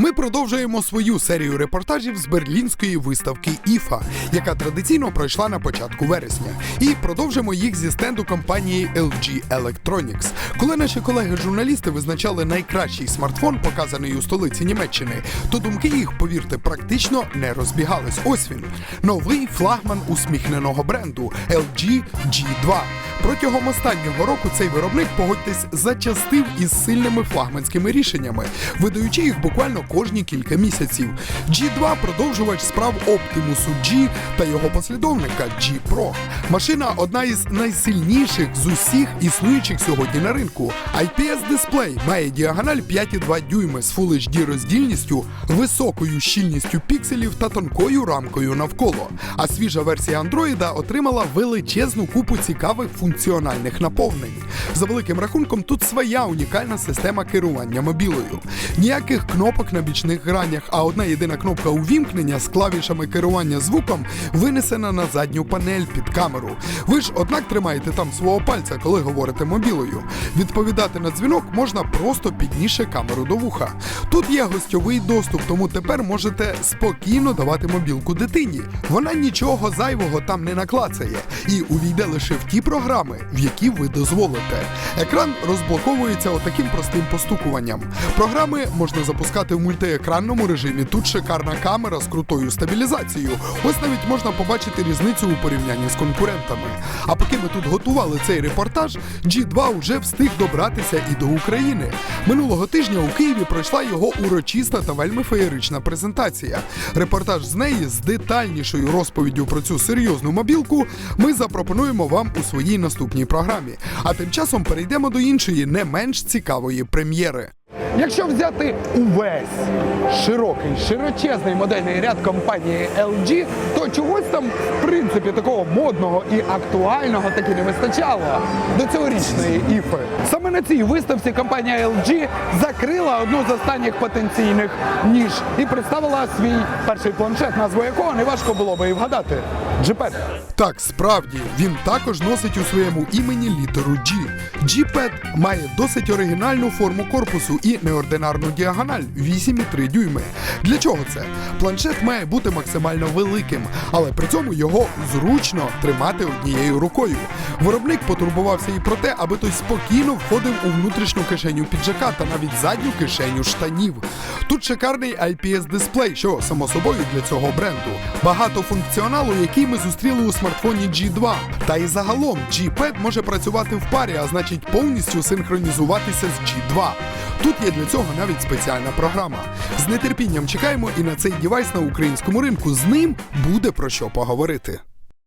Ми продовжуємо свою серію репортажів з берлінської виставки IFA, яка традиційно пройшла на початку вересня. І продовжимо їх зі стенду компанії LG Electronics. Коли наші колеги-журналісти визначали найкращий смартфон, показаний у столиці Німеччини, то думки їх, повірте, практично не розбігались. Ось він новий флагман усміхненого бренду LG G2. Протягом останнього року цей виробник, погодьтесь, зачастив із сильними флагманськими рішеннями, видаючи їх буквально кожні кілька місяців. G2 продовжувач справ Optimus G та його послідовника G Pro. Машина одна із найсильніших з усіх існуючих сьогодні на ринку. IPS-дисплей має діагональ 5,2 дюйми з Full HD роздільністю, високою щільністю пікселів та тонкою рамкою навколо. А свіжа версія Android отримала величезну купу цікавих функціональних наповнень. За великим рахунком, тут своя унікальна система керування мобілою. Ніяких кнопок на бічних гранях, а одна єдина кнопка увімкнення з клавішами керування звуком винесена на задню панель під камеру. Ви ж однак тримаєте там свого пальця, коли говорите мобілою. Відповідати на дзвінок можна просто піднісши камеру до вуха. Тут є гостьовий доступ, тому тепер можете спокійно давати мобілку дитині. Вона нічого зайвого там не наклацає і увійде лише в ті програми, в які ви дозволите. Екран розблоковується отаким простим постукуванням. Програми можна запускати в мультиекранному режимі. Тут шикарна камера з крутою стабілізацією. Ось навіть можна побачити різницю у порівнянні з конкурентами. А поки ми тут готували цей репортаж, G2 вже встиг добратися і до України. Минулого тижня у Києві пройшла його урочиста та вельми феєрична презентація. Репортаж з неї з детальнішою розповіддю про цю серйозну мобілку ми запропонуємо вам у своїй наступній програмі. А тим часом перейдемо до іншої, не менш цікавої прем'єри. Якщо взяти увесь широкий, широчезний модельний ряд компанії LG, то чогось там, в принципі, такого модного і актуального таки не вистачало до цьогорічної іфи. Саме на цій виставці компанія LG закрила одну з останніх потенційних ніж і представила свій перший планшет, назву якого не важко було би і вгадати. G-Pad. Так, справді, він також носить у своєму імені літеру G. G-Pad має досить оригінальну форму корпусу і неординарну діагональ 8,3 дюйми. Для чого це? Планшет має бути максимально великим, але при цьому його зручно тримати однією рукою. Виробник потурбувався і про те, аби той спокійно входив у внутрішню кишеню піджака та навіть задню кишеню штанів. Тут шикарний IPS-дисплей, що само собою для цього бренду. Багато функціоналу, який ми зустріли у смартфоні G2. Та і загалом G-Pad може працювати в парі, а значить повністю синхронізуватися з G2. Тут є для цього навіть спеціальна програма. З нетерпінням чекаємо і на цей дівайс на українському ринку. З ним буде про що поговорити.